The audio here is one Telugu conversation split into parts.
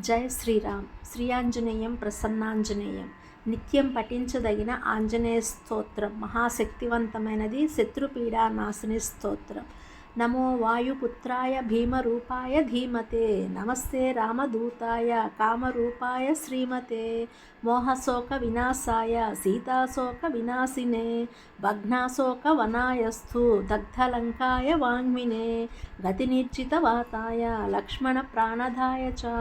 జై శ్రీరామ్. శ్రీ ఆంజనేయం ప్రసన్నాంజనేయం. నిత్యం పఠించదగిన ఆంజనేయ స్తోత్రం. మహాశక్తివంతమైనది శత్రుపీడ నాశిని స్తోత్రం. నమో వాయుపుత్రాయ భీమరూపాయ ధీమతే నమస్తే రామదూతాయ కామరూపాయ శ్రీమతే మోహశోక వినాశాయ సీతాశోక వినాశినే భగ్నాశోక వనాయస్థు దగ్ధలంకాయ వాంగ్మినే గతినిర్జితవాతాయ లక్ష్మణ ప్రాణదాయ చ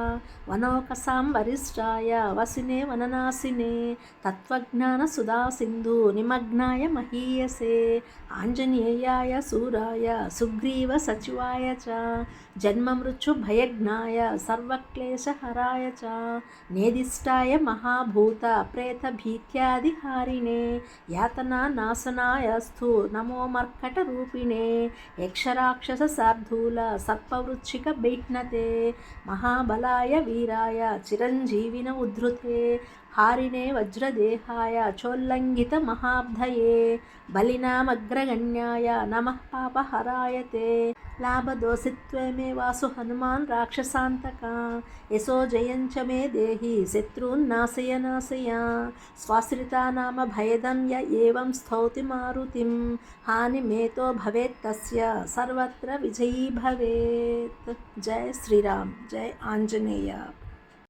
వనోకసాం వరిష్టాయ వసినే వననాశినే తత్వజ్ఞాన సుధా సింధు నిమగ్నాయ మహీయసే ఆంజనేయాయ సూరాయ సుగ్ సుగ్రీవ సచివాయ చ జన్మమృత్యుభయజ్ఞాయ సర్వక్లేశహరాయ చ నేదిష్టాయ మహాభూత ప్రేత భీత్యాదిహారిణే యాతనా నాశనాయస్థు నమో మర్కట రూపిణే యక్షరాక్షస సార్ధూల సర్పవృచ్చిక బైష్ణతే మహాబలాయ వీరాయ చిరంజీవిన ఉద్ధృతే హారిణే వజ్రదేహాయ చోల్లంఘిత మహాబ్ధయే బలినామగ్రగణ్యాయ నమ పాపహరాయ తే లాభదోషిత్వమే వాసు హనుమాన్ రాక్షసాంతక యశో జయంచ మే దేహి శత్రున్నాశయ నాశయ స్వాశ్రితా నామ భయదం య ఏం స్థౌతి మారుతిం హాని మేతో భవేత్ సర్వత్ర విజయీ భవేత్ జయ శ్రీరామ్ జయ ఆంజనేయ